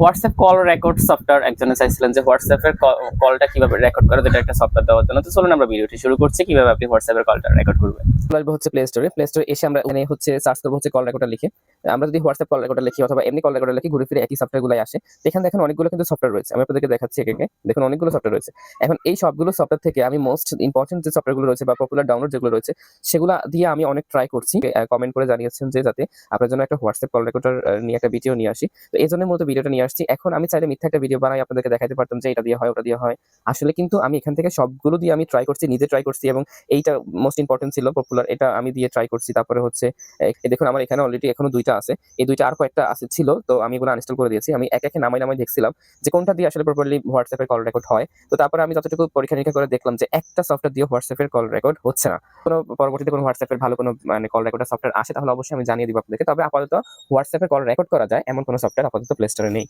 WhatsApp call record software একজনে চাইছিলেন যে হোয়াটসঅ্যাপের কলটা কীভাবে রেকর্ড করে, যেটা একটা সফটওয়্যার দেওয়ার জন্য। তো চলুন আমরা ভিডিওটি শুরু করছি, কীভাবে আপনি হোয়াটসঅ্যাপের কলটা রেকর্ড করবেন। আসবে হচ্ছে প্লে স্টোরে প্লে স্টোরে এসে আমরা এখানে হচ্ছে সার্চ করব হচ্ছে কল রেকর্ডার লিখে। আমরা যদি হোয়াটসঅ্যাপ কল রেকর্ডার লিখি অথবা এমনি কল রেকর্ডার লিখি, ঘুরে ফিরে একই সফটওয়্যারগুলোই আসে। এখানে দেখেন অনেকগুলো কিন্তু সফটওয়্যার রয়েছে। আমি আপনাদেরকে দেখাচ্ছি একে। দেখুন, অনেকগুলো সফটওয়্যার রয়েছে। এখন এই সবগুলো সফটওয়্যার থেকে আমি মোস্ট ইম্পর্টেন্ট যে সফটওয়্যারগুলো রয়েছে বা পপুলার ডাউনলোড যেগুলো রয়েছে, সেগুলো দিয়ে আমি অনেক ট্রাই করছি। কমেন্ট করে জানিয়েছেন যে যাতে আপনার জন্য একটা হোয়াটসঅ্যাপ কল রেকর্ডার নিয়ে একটা ভিডিও নিয়ে আসি। তো এই জন্য মূলত ভিডিওটা নিয়ে আসছি। এখন আমি চাইলে মিথ্যা একটা ভিডিও বানাই, আপনাদেরকে দেখাতে পারতাম যে এটা দিয়ে হয়, ওটা দিয়ে হয়। আসলে কিন্তু আমি এখান থেকে সবগুলো দিয়ে আমি ট্রাই করছি, নিজে ট্রাই করছি এবং এইটা মোস্ট ইম্পর্টেন্ট ছিল পপুলার এটা আমি দিয়ে ট্রাই করছি। তারপরে হচ্ছে দেখুন আমার এখানে অলরেডি এখনও দুইটা আছে। এই দুইটা আর কয়েকটা আছে ছিল, তো আমি এগুলো আনইনস্টল করে দিয়েছি। আমি এক একে নামাই নামাই দেখছিলাম যে কোনটা দিয়ে আসলে প্রপারলি হোয়াটসঅ্যাপের কল রেকর্ড হয়। তো তারপরে আমি যতটুকু পরীক্ষা নিরীক্ষা করে দেখলাম যে একটা সফটওয়্যার দিয়ে হোয়াটসঅ্যাপের কল রেকর্ড হচ্ছে না। কোনো পরবর্তীতে কোনো হোয়াটসঅ্যাপের ভালো কোনো মানে কল রেকর্ডার সফটওয়্যার আসে, তাহলে অবশ্যই আমি জানিয়ে দিব আপনাদেরকে। তবে আপাতত হোয়াটসঅ্যাপের কল রেকর্ড করা যায়, এমন কোনো সফটওয়্যার আপাতত প্লে স্টোরে নেই।